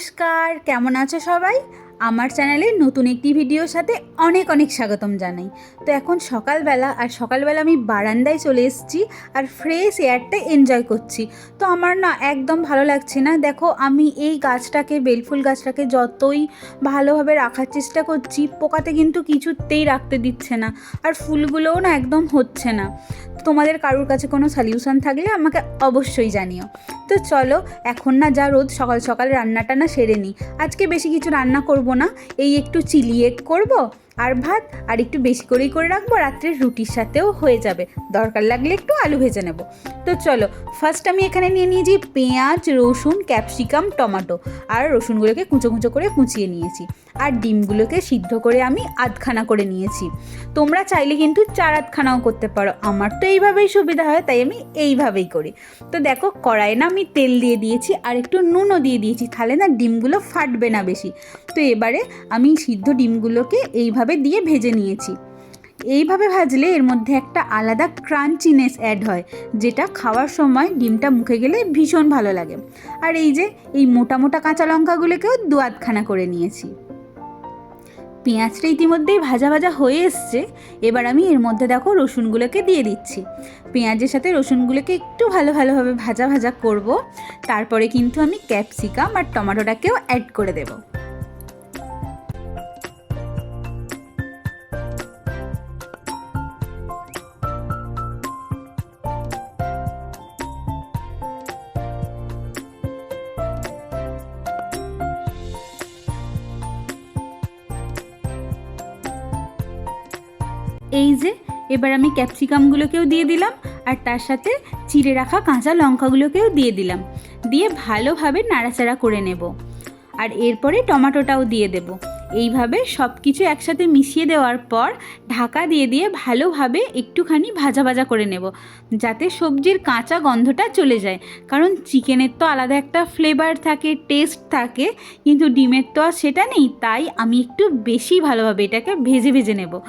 নমস্কার, কেমন আছো সবাই? আমার চ্যানেলে নতুন একটি ভিডিওর সাথে অনেক অনেক স্বাগতম জানাই। তো এখন সকালবেলা, আর সকালবেলা আমি বারান্দায় চলে এসেছি, আর ফ্রেশ এয়ারটা এনজয় করছি। তো আমার না একদম ভালো লাগছে না। দেখো, আমি এই গাছটাকে, বেলফুল গাছটাকে যতই ভালোভাবে রাখার চেষ্টা করছি, পোকাতে কিন্তু কিছুতেই রাখতে দিচ্ছে না। আর ফুলগুলোও না একদম হচ্ছে না। তোমাদের কারোর কাছে কোনো সলিউশন থাকলে আমাকে অবশ্যই জানিও। তো চলো, এখন না যা রোদ, সকাল সকাল রান্নাটা না সেরে নিই আজকে বেশি কিছু রান্না করব না, এই একটু চিলি এগ করব, আর ভাত, আর একটু বেশি করেই করে রাখব, রাত্রের রুটির সাথেও হয়ে যাবে। দরকার লাগলে একটু আলু ভেজে নেব। তো চলো ফার্স্ট আমি এখানে নিয়ে নিয়েছি পেঁয়াজ, রসুন ক্যাপসিকাম টমেটো, আর রসুনগুলোকে কুঁচো কুঁচো করে কুচিয়ে নিয়েছি। আর ডিমগুলোকে সিদ্ধ করে আমি আধখানা করে নিয়েছি। তোমরা চাইলে কিন্তু চার আধখানাও করতে পারো। আমার তো এইভাবেই সুবিধা হয়, তাই আমি এইভাবেই করি। তো দেখো, কড়াইয়ে না আমি তেল দিয়ে দিয়েছি আর একটু নুনও দিয়ে দিয়েছি, তাহলে না ডিমগুলো ফাটবে না বেশি। তো এবারে আমি সিদ্ধ ডিমগুলোকে এইভাবে দিয়ে ভেজে নিয়েছি। এইভাবে ভাজলে এর মধ্যে একটা আলাদা ক্রাঞ্চিনেস অ্যাড হয়, যেটা খাওয়ার সময় ডিমটা মুখে গেলে ভীষণ ভালো লাগে। আর এই যে, এই মোটা মোটা কাঁচা লঙ্কাগুলোকেও দু আধখানা করে নিয়েছি। পেঁয়াজটা ইতিমধ্যেই ভাজা ভাজা হয়ে এসছে। এবার আমি এর মধ্যে দেখো রসুনগুলোকে দিয়ে দিচ্ছি। পেঁয়াজের সাথে রসুনগুলোকে একটু ভালো ভালোভাবে ভাজা ভাজা করব। তারপরে কিন্তু আমি ক্যাপসিকাম আর টমেটোটাকেও অ্যাড করে দেবো। এই যে, এবার আমি ক্যাপসিকামগুলোকেও দিয়ে দিলাম, আর তার সাথে চিড়ে রাখা কাঁচা লঙ্কাগুলোকেও দিয়ে দিলাম। দিয়ে ভালোভাবে নাড়াচাড়া করে নেব। আর এরপরে টমাটোটাও দিয়ে দেব। এইভাবে সব কিছু একসাথে মিশিয়ে দেওয়ার পর ঢাকা দিয়ে দিয়ে ভালোভাবে একটুখানি ভাজা ভাজা করে নেব, যাতে সবজির কাঁচা গন্ধটা চলে যায়। কারণ চিকেনের তো আলাদা একটা ফ্লেভার থাকে, টেস্ট থাকে, কিন্তু ডিমের তো আর সেটা নেই, তাই আমি একটু বেশি ভালোভাবে এটাকে ভেজে ভেজে নেব।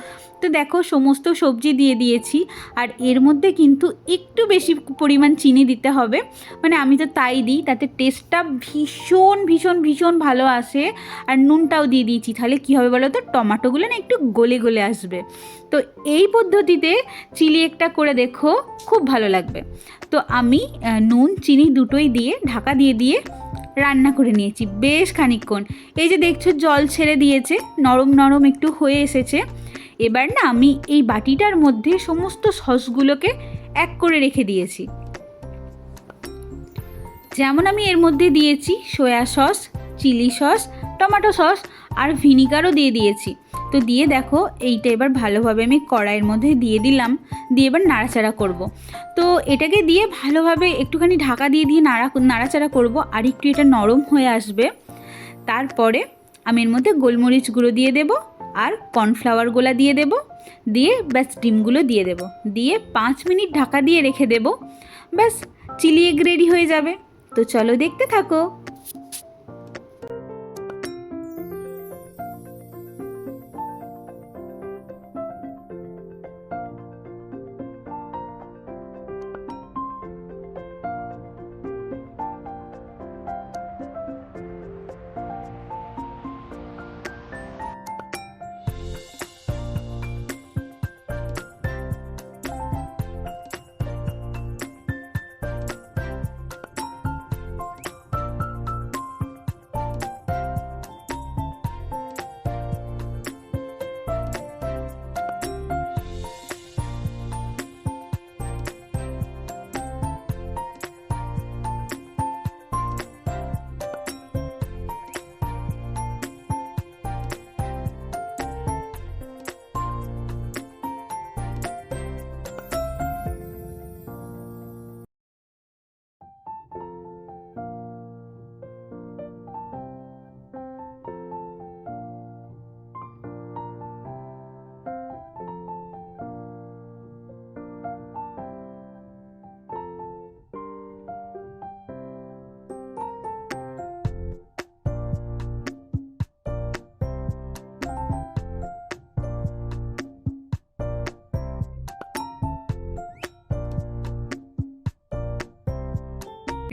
তো দেখো সমস্ত সবজি দিয়ে দিয়েছি। আর এর মধ্যে কিন্তু একটু বেশি পরিমাণ চিনি দিতে হবে। মানে আমি তো তাই দিই, তাতে টেস্টটা ভীষণ ভীষণ ভীষণ ভালো আসে। আর নুনটাও দিয়ে দিয়েছি। তাহলে কী হবে বলো তো? টমাটোগুলো না একটু গলে গলে আসবে। তো এই পদ্ধতিতে চিলি একটা করে দেখো, খুব ভালো লাগবে। তো আমি নুন, চিনি দুটোই দিয়ে ঢাকা দিয়ে দিয়ে রান্না করে নিয়েছি। বেশ খানিকক্ষণ। এই যে দেখছ, জল ছেড়ে দিয়েছে। নরম নরম একটু হয়ে এসেছে। এবার না আমি এই বাটিটার মধ্যে সমস্ত সসগুলোকে এক করে রেখে দিয়েছি। যেমন আমি এর মধ্যে দিয়েছি soya sauce, chilli sauce, tomato sauce আর ভিনিগারও দিয়ে দিয়েছি। তো দিয়ে দেখো এইটা এবার ভালোভাবে আমি কড়াইয়ের মধ্যে দিয়ে দিলাম, দিয়ে এবার নাড়াচাড়া করব। তো এটাকে দিয়ে ভালোভাবে একটুখানি ঢাকা দিয়ে দিয়ে নাড়া, নাড়াচাড়া করব, আর একটু এটা নরম হয়ে আসবে। তারপরে আমি এর মধ্যে গোলমরিচ গুঁড়ো দিয়ে দেব আর কর্নফ্লাওয়ার গোলা দিয়ে দেব। দিয়ে ব্যাস ডিমগুলো দিয়ে দেব। দিয়ে পাঁচ মিনিট ঢাকা দিয়ে রেখে দেব। ব্যাস চিলি এগ রেডি হয়ে যাবে। তো চলো দেখতে থাকো।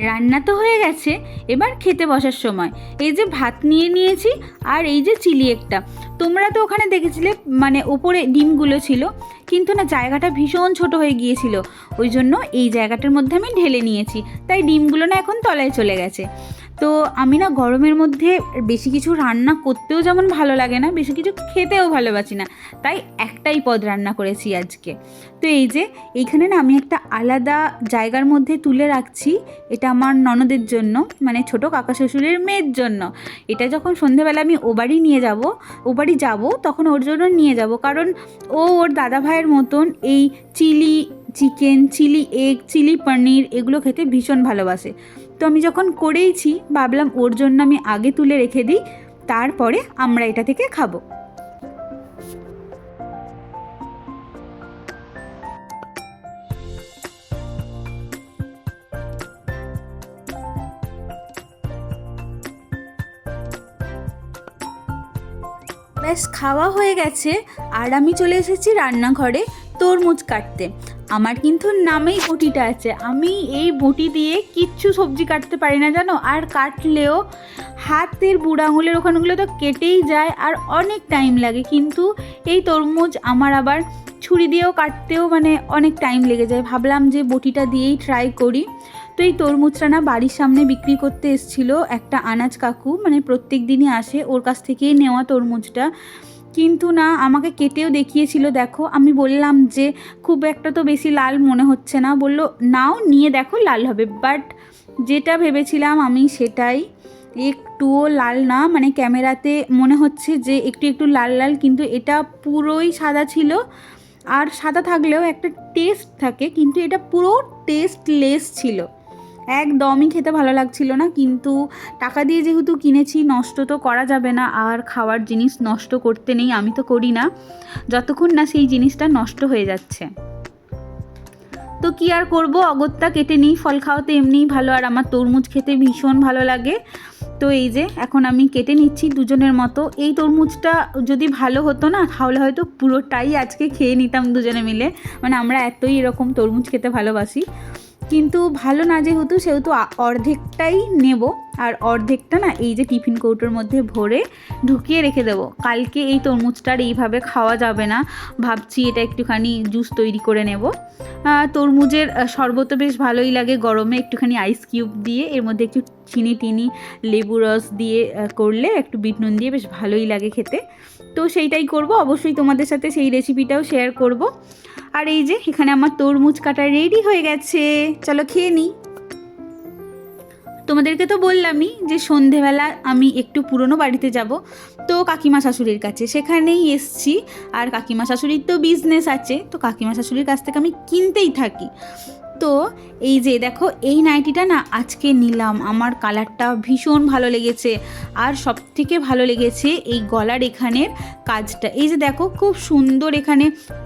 রান্না তো হয়ে গেছে, এবার খেতে বসার সময়। এই যে ভাত নিয়ে নিয়েছি আর এই যে চিলি একটা। তোমরা তো ওখানে দেখেছিলে মানে ওপরে ডিমগুলো ছিল, কিন্তু না জায়গাটা ভীষণ ছোট হয়ে গিয়েছিল। ওই জন্য এই জায়গাটার মধ্যে আমি ঢেলে নিয়েছি। তাই ডিমগুলো না এখন তলায় চলে গেছে। তো আমি না গরমের মধ্যে বেশি কিছু রান্না করতেও যেমন ভালো লাগে না, বেশি কিছু খেতেও ভালোবাসি না। তাই একটাই পদ রান্না করেছি আজকে। তো এই যে, এইখানে না আমি একটা আলাদা জায়গার মধ্যে তুলে রাখছি, এটা আমার ননদের জন্য মানে ছোট কাকা শ্বশুরের মেয়ের জন্য। এটা যখন সন্ধেবেলা আমি ও বাড়ি নিয়ে যাব, ও বাড়ি যাব, তখন ওর জন্য নিয়ে যাব। কারণ ও ওর দাদা ভাইয়ের মতন এই chilli chicken, chilli egg, chilli paneer এগুলো খেতে ভীষণ ভালোবাসে। তো আমি যখন করেইছি, ভাবলাম ওর জন্য আমি আগে তুলে রেখে দিই, তারপরে আমরা এটা থেকে খাব। ব্যাস, খাওয়া হয়ে গেছে। আর আমি চলে এসেছি রান্নাঘরে। তরমুজ কাটতে। আমার কিন্তু নামেই বটিটা আছে। আমি এই বটি দিয়ে কিচ্ছু সবজি কাটতে পারি না, জানো? আর কাটলেও হাতের বুড়ো আঙুলের ওখানগুলো তো কেটেই যায় আর অনেক টাইম লাগে। কিন্তু এই তরমুজ আমার আবার ছুরি দিয়েও কাটতেও মানে অনেক টাইম লেগে যায়। ভাবলাম যে বটিটা দিয়েই ট্রাই করি। তো এই তরমুজটা না বাড়ির সামনে বিক্রি করতে এসেছিল একটা আনাজ কাকু। মানে প্রত্যেক দিনই আসে ওর কাছ থেকেই নেওয়া তরমুজটা। কিন্তু না, আমাকে কেটেও দেখিয়েছিল, দেখো। আমি বললাম যে, খুব একটা তো বেশি লাল মনে হচ্ছে না। বলল, নাও, নিয়ে দেখো, লাল হবে। বাট যেটা ভেবেছিলাম আমি সেটাই। একটুও লাল না মানে ক্যামেরাতে মনে হচ্ছে যে, একটু একটু লাল লাল, কিন্তু এটা পুরোই সাদা ছিল। আর সাদা থাকলেও একটা টেস্ট থাকে, কিন্তু এটা পুরো টেস্টলেস ছিল। একদমই খেতে ভালো লাগছিল না, কিন্তু টাকা দিয়ে যেহেতু কিনেছি, নষ্ট তো করা যাবে না, আর খাওয়ার জিনিস নষ্ট করতে নেই, আমি তো করি না। যতক্ষণ না সেই জিনিসটা নষ্ট হয়ে যাচ্ছে। তো কি আর করব? অগত্যা কেটে নিই, ফল খাওয়াতে এমনিই ভালো, আর আমার তরমুজ খেতে ভীষণ ভালো লাগে। তো এই যে, এখন আমি কেটে নিচ্ছি দুজনের মতো। এই তরমুজটা যদি ভালো হতো না, তাহলে হয়তো পুরোটাই আজকে খেয়ে নিতাম দুজনে মিলে। মানে আমরা এতই এরকম তরমুজ খেতে ভালোবাসি। কিন্তু ভালো না যেহেতু সেহেতু অর্ধেকটাই নেব। আর অর্ধেকটা না এই যে টিফিন কৌটোর মধ্যে ভরে ঢুকিয়ে রেখে দেবো। কালকে এই তরমুজটার এইভাবে খাওয়া যাবে না। ভাবছি এটা একটুখানি জুস তৈরি করে নেব। তরমুজের আহ, শরবতও বেশ ভালোই লাগে গরমে। একটুখানি আইস কিউব দিয়ে এর মধ্যে একটু চিনি টিনি লেবু রস দিয়ে করলে একটু বিট নুন দিয়ে বেশ ভালোই লাগে খেতে। তো সেইটাই করব। অবশ্যই তোমাদের সাথে সেই রেসিপিটাও শেয়ার করব। আর এই যে এখানে আমার তরমুজ কাটা রেডি হয়ে গেছে। চলো খেয়ে নিই তোমাদেরকে তো বললামই যে সন্ধেবেলা আমি একটু পুরনো বাড়িতে যাব, তো কাকিমা শাশুড়ির কাছে। সেখানেই এসছি, আর কাকিমা শাশুড়ির তো বিজনেস আছে, তো কাকিমা শাশুড়ির কাছ থেকে আমি কিনতেই থাকি। তো এই যে দেখো, এই নাইটিটা না আজকে নিলাম। আমার কালারটা ভীষণ ভালো লেগেছে। আর সব থেকে ভালো লেগেছে এই গলার এখানের কাজটা। এই যে দেখো, খুব সুন্দর এখানে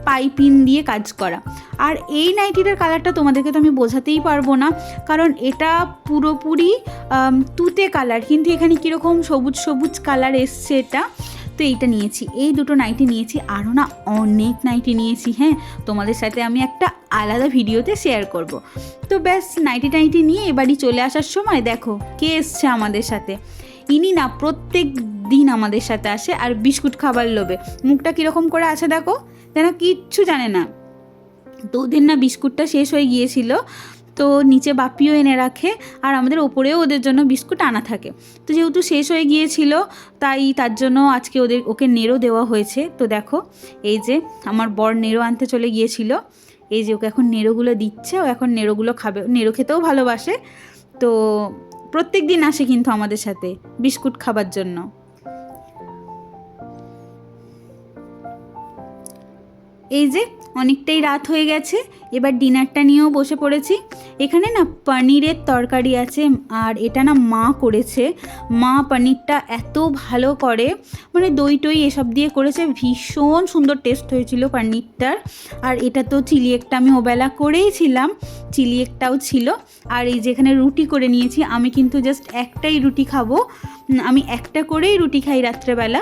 পাইপিন দিয়ে কাজ করা। আর এই নাইটিটার কালারটা তোমাদেরকে তো আমি বোঝাতেই পারব না, কারণ এটা পুরোপুরি তুতে কালার। কিন্তু এখানে কীরকম সবুজ সবুজ কালার এসছে এটা। তো এইটা নিয়েছি। এই দুটো নাইটি নিয়েছি, আরও না অনেক নাইটি নিয়েছি হ্যাঁ? তোমাদের সাথে আমি একটা আলাদা ভিডিওতে শেয়ার করব। তো ব্যাস নাইটি টাইটি নিয়ে এবারই চলে আসার সময় দেখো, কে এসছে আমাদের সাথে? ইনি না প্রত্যেক দিন আমাদের সাথে আসে আর বিস্কুট খাবার লোভে। মুখটা কীরকম করে আছে দেখো? যেন কিচ্ছু জানে না। ওদের না বিস্কুটটা শেষ হয়ে গিয়েছিল। তো নিচে বাপিও এনে রাখে আর আমাদের ওপরেও ওদের জন্য বিস্কুট আনা থাকে। তো যেহেতু শেষ হয়ে গিয়েছিল, তাই তার জন্য আজকে ওদের, ওকে নেড়ো দেওয়া হয়েছে। তো দেখো, এই যে আমার বর নেড়ো আনতে চলে গিয়েছিল। এই যে ওকে এখন নেড়োগুলো দিচ্ছে, ও এখন নেড়োগুলো খাবে, নেড়ো খেতেও ভালোবাসে। তো প্রত্যেক দিন আসে কিন্তু আমাদের সাথে বিস্কুট খাবার জন্য। এই যে অনেকটাই রাত হয়ে গেছে, এবার ডিনারটা নিয়েও বসে পড়েছি। এখানে না পনিরের তরকারি আছে, আর এটা না মা করেছে। মা পনিরটা এত ভালো করে মানে দই টই এসব দিয়ে করেছে, ভীষণ সুন্দর টেস্ট হয়েছিল পনিরটার। আর এটা তো চিলি একটা আমি ওবেলা করেইছিলাম চিলি একটাও ছিল। আর এই যেখানে রুটি করে নিয়েছি, আমি কিন্তু জাস্ট একটাই রুটি খাব। আমি একটা করেই রুটি খাই রাত্রেবেলা।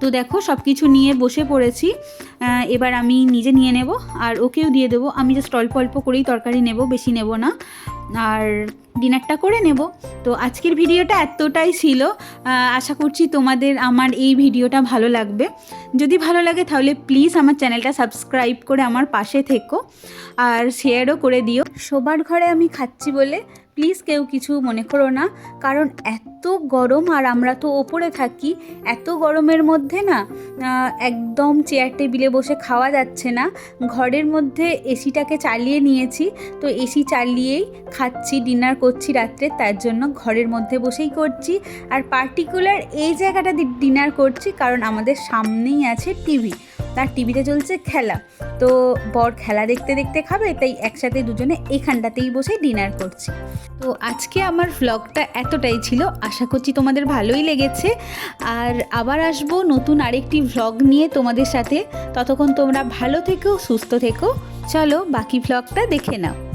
তো দেখো সব কিছু নিয়ে বসে পড়েছি। এবার আমি নিজে নিয়ে নেব, আর ওকেও দিয়ে দেবো। আমি জাস্ট অল্প অল্প করেই তরকারি নেব, বেশি নেব না। আর ডিনারটা করে নেব। তো আজকের ভিডিওটা এতটাই ছিল। আশা করছি তোমাদের আমার এই ভিডিওটা ভালো লাগবে। যদি ভালো লাগে তাহলে প্লিজ আমার চ্যানেলটা সাবস্ক্রাইব করে আমার পাশে থেকো। আর শেয়ারও করে দিও। সবার ঘরে আমি খাচ্ছি বলে প্লিজ কেউ কিছু মনে করো না, কারণ এত গরম আর আমরা তো ওপরে থাকি, এত গরমের মধ্যে না একদম চেয়ার টেবিলে বসে খাওয়া যাচ্ছে না, ঘরের মধ্যে এসিটাকে চালিয়ে নিয়েছি, তো এসি চালিয়েই খাচ্ছি ডিনার করছি রাত্রে, তার জন্য ঘরের মধ্যে বসেই করছি, আর পার্টিকুলার এই জায়গাটা ডিনার করছি, কারণ আমাদের সামনেই আছে টিভি তার টিভিতে চলছে খেলা। তো বর খেলা দেখতে দেখতে খাবে, তাই একসাথে দুজনে এখানটাতেই বসে ডিনার করছি। তো আজকে আমার ভ্লগটা এতটাই ছিল, আশা করছি তোমাদের ভালোই লেগেছে। আর আবার আসব নতুন আরেকটি ভ্লগ নিয়ে তোমাদের সাথে। ততক্ষণ তোমরা ভালো থেকো, সুস্থ থেকো। চলো বাকি ভ্লগটা দেখে নাও।